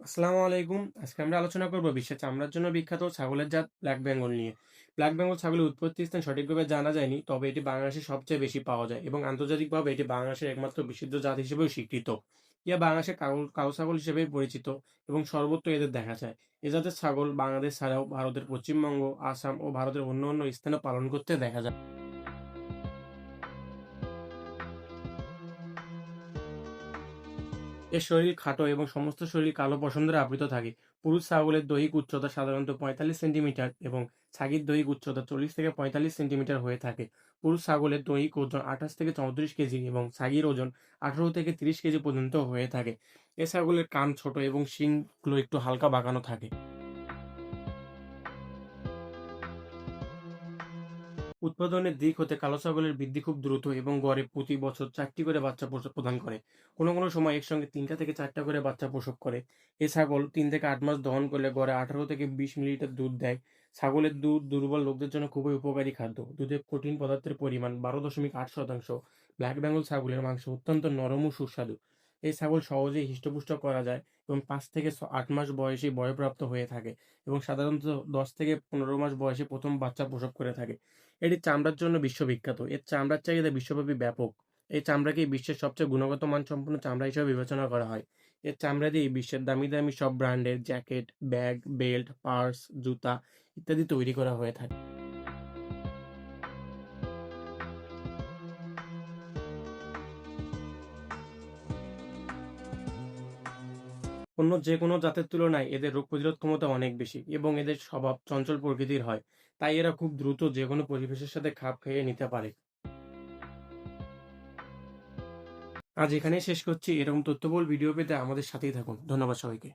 আসসালামু আলাইকুম। আজকে আমরা আলোচনা করব বিশ্বের চামড়ার জন্য বিখ্যাত ছাগলের জাত ব্ল্যাক বেঙ্গল নিয়ে। ব্ল্যাক বেঙ্গল ছাগলের উৎপত্তি স্থান সঠিকভাবে জানা যায়নি, তবে এটি বাংলাদেশে সবচেয়ে বেশি পাওয়া যায় এবং আন্তর্জাতিকভাবে এটি বাংলাদেশের একমাত্র বিশুদ্ধ জাত হিসেবেও স্বীকৃত। ইহা বাংলাদেশের কালো ছাগল হিসেবে পরিচিত এবং সর্বত্র এদের দেখা যায়। এ জাতের ছাগল বাংলাদেশ ছাড়াও ভারতের পশ্চিমবঙ্গ, আসাম ও ভারতের অন্য অন্য স্থানে পালন করতে দেখা যায়। এর শরীর খাটো এবং সমস্ত শরীর কালো পছন্দের আবৃত থাকে। পুরুষ ছাগলের দৈহিক উচ্চতা সাধারণত পঁয়তাল্লিশ সেন্টিমিটার এবং ছাগির দৈহিক উচ্চতা চল্লিশ থেকে পঁয়তাল্লিশ সেন্টিমিটার হয়ে থাকে। পুরুষ ছাগলের দৈহিক ওজন আঠাশ থেকে চৌত্রিশ কেজি এবং ছাগির ওজন আঠারো থেকে তিরিশ কেজি পর্যন্ত হয়ে থাকে। এ ছাগলের কান ছোট এবং শিংগুলো একটু হালকা বাঁকানো থাকে। উৎপাদনের দিক হতে কালো ছাগলের বৃদ্ধি খুব দ্রুত এবং গড়ে প্রতি বছর চারটি করে বাচ্চা প্রদান করে। কোনো কোনো সময় একসঙ্গে তিনটা থেকে চারটা করে বাচ্চা প্রসব করে। এ ছাগল তিন থেকে আট মাস দহন করলে গড়ে আঠারো থেকে বিশ মিলিলিটার দুধ দেয়। ছাগলের দুধ দুর্বল লোকদের জন্য খুবই উপকারী খাদ্য। দুধে প্রোটিন পদার্থের পরিমাণ বারো দশমিক আট শতাংশ। ব্ল্যাক বেঙ্গল ছাগলের মাংস অত্যন্ত নরম ও সুস্বাদু। এই ছাগল সহজেই হৃষ্টপুষ্ট করা যায় এবং পাঁচ থেকে আট মাস বয়সে বয়ঃপ্রাপ্ত হয়ে থাকে এবং সাধারণত দশ থেকে পনেরো মাস বয়সে প্রথম বাচ্চা প্রসব করে থাকে। এটি চামড়ার জন্য বিশ্ববিখ্যাত। এর চামড়ার চাহিদা বিশ্বব্যাপী ব্যাপক। এই চামড়াকেই বিশ্বের সবচেয়ে গুণগত মানসম্পন্ন চামড়া হিসেবে বিবেচনা করা হয়। এর চামড়া দিয়ে বিশ্বের দামি দামি সব ব্র্যান্ডের জ্যাকেট, ব্যাগ, বেল্ট, পার্স, জুতা ইত্যাদি তৈরি করা হয়ে থাকে। অন্য যে কোনো জাতের তুলনায় এদের রোগ প্রতিরোধ ক্ষমতা অনেক বেশি এবং এদের স্বভাব চঞ্চল প্রকৃতির হয়। তাই এরা খুব দ্রুত যে কোনো পরিবেশের সাথে খাপ খাইয়ে নিতে পারে। আজ এখানে শেষ করছি। এরকম তথ্যবহুল ভিডিও পেতে আমাদের সাথেই থাকুন। ধন্যবাদ সবাইকে।